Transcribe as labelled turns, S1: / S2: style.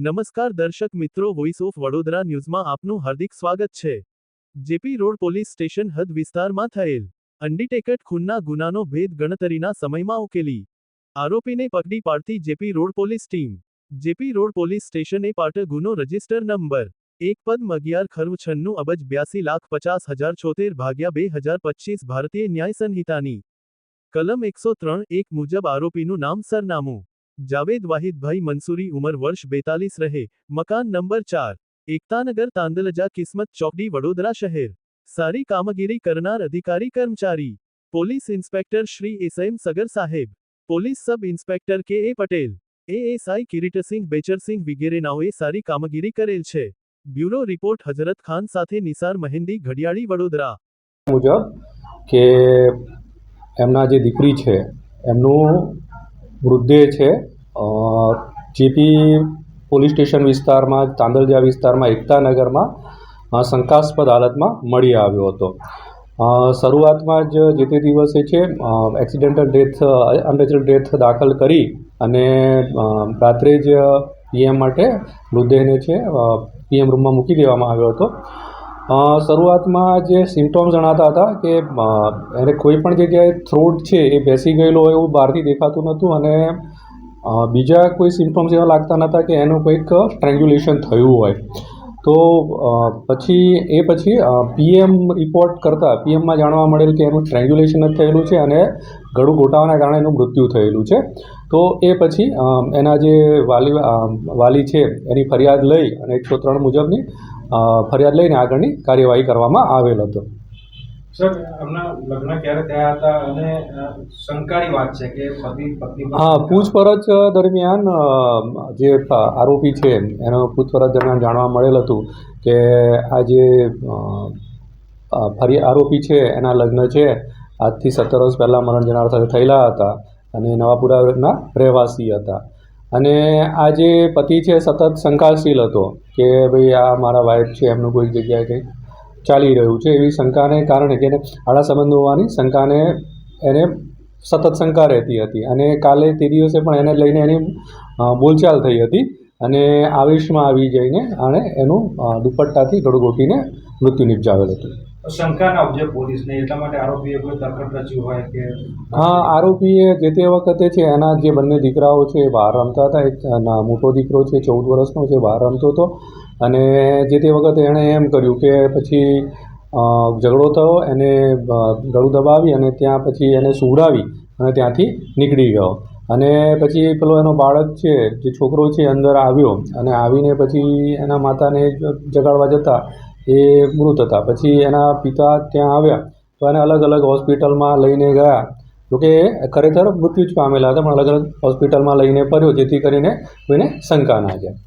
S1: નમસ્કાર દર્શક મિત્રો વોઇસ ઓફ વડોદરા ન્યૂઝમાં આપનું હાર્દિક સ્વાગત છે. જેપી રોડ પોલીસ સ્ટેશન હદ વિસ્તારમાં થયેલ અંડીટેકટ ખૂનના ગુનાનો ભેદ ગણતરીના સમયમાં ઉકેલી. આરોપીને પકડી પાડતી JP road police team. JP road police સ્ટેશને પાટ ગુનો રજિસ્ટર નંબર એક પદ અગિયાર ખર્વ છન્નું અબજ બ્યાસી લાખ પચાસ હજાર છોતેર ભાગ્યા બે હજાર પચીસ ભારતીય ન્યાય સંહિતાની કલમ એકસો ત્રણ એક મુજબ આરોપીનું નામ સરનામું. જાવેદ વાહિદભાઈ મંસૂરી ઉંમર વર્ષ બેતાલીસ રહે, મકાન નંબર ચાર, એકતાનગર તાંદલજા કિસ્મત ચોકડી, વડોદરા શહેર. સારી કામગીરી કરનાર અધિકારી કર્મચારી. Police inspector Shri SM Sagar સાહેબ. Police sub inspector K A Patel. ASI Kiritsinh Becharsinh વિગેરેનાઓએ સારી કામગીરી કરેલ છે. બ્યુરો રિપોર્ટ હજરત ખાન સાથે નિસાર મહેંદી ઘડિયાળી, વડોદરા.
S2: મુજબ કે એમના જે દીકરી છે, એમનું મૃતદેહ છે. જેપી પોલીસ સ્ટેશન વિસ્તારમાં તાંદલજા વિસ્તારમાં એકતાનગરમાં શંકાસ્પદ હાલતમાં મળી આવ્યો હતો. શરૂઆતમાં જ જે તે દિવસે છે એક્સિડેન્ટલ ડેથ અનનેચરલ ડેથ દાખલ કરી અને રાત્રે જ પીએમ માટે મૃતદેહને છે પીએમ રૂમમાં મૂકી દેવામાં આવ્યો હતો. શરૂઆતમાં જે સિમ્ટોમ્સ જણાતા હતા કે એને કોઈ પણ જગ્યાએ થ્રોટ છે એ બેસી ગયેલો હોય એવું બહારથી દેખાતું નહોતું અને બીજા કોઈ સિમ્ટોમ્સ એવા લાગતા નહોતા કે એનું કંઈક સ્ટ્રેંગ્યુલેશન થયું હોય. તો પછી, એ પછી પીએમ રિપોર્ટ કરતાં પીએમમાં જાણવા મળેલ કે એનું સ્ટ્રેંગ્યુલેશન જ થયેલું છે અને ગળું ઘોટાવાના કારણે એનું મૃત્યુ થયેલું છે. તો એ પછી એના જે વાલી વાલી છે એની ફરિયાદ લઈ અને એકસો ત્રણ મુજબની ફરિયાદ લઈને આગળની કાર્યવાહી કરવામાં આવેલ હતો. હા પૂછપરછ દરમિયાન જે આરોપી છે એનો પૂછપરછ દરમિયાન જાણવા મળેલ હતું કે આ જે ફરી આરોપી છે એના લગ્ન છે આજથી સત્તર વર્ષ પહેલાં મરણ જનાર સાથે થયેલા હતા અને નવાપુરાના રહેવાસી હતા. અને આ જે પતિ છે સતત શંકાશીલ હતો કે ભાઈ આ મારા વાઈફ છે, એમનું કોઈ જગ્યાએ કંઈક ચાલી રહ્યું છે, એવી શંકાને કારણે કે એને આડા સંબંધ હોવાની શંકાને એને સતત શંકા રહેતી હતી. અને કાલે તે દિવસે પણ એને લઈને એની બોલચાલ થઈ હતી અને આવેશમાં આવી જઈને આણે એનું દુપટ્ટાથી ગળગોટીને મૃત્યુ નિપજાવેલ હતું.
S3: શંકા ના ઉપજે પોલીસને એટલા માટે આરોપીએ કોઈ તરકટ રચ્યું હોય કે
S2: હા, આરોપીએ જે તે વખતે છે, એના જે બંને દીકરાઓ છે બહાર રમતા હતા. એક મોટો દીકરો છે, ચૌદ વર્ષનો છે બહાર રમતો હતો. અને જે તે વખતે એણે એમ કર્યું કે પછી ઝઘડો થયો, એને ગળું દબાવી અને ત્યાં પછી એને સુવડાવી અને ત્યાંથી નીકળી ગયો. અને પછી પેલો એનો બાળક છે, જે છોકરો છે અંદર આવ્યો. અને આવીને પછી એના માતાને જગાડવા જતા એ મૃત હતા. પછી એના પિતા ત્યાં આવ્યા તો એને અલગ અલગ હોસ્પિટલમાં લઈને ગયા. જોકે ખરેખર મૃત્યુ જ પામેલા હતા, પણ અલગ અલગ હોસ્પિટલમાં લઈને ફર્યો, જેથી કરીને કોઈને શંકા ના જાય.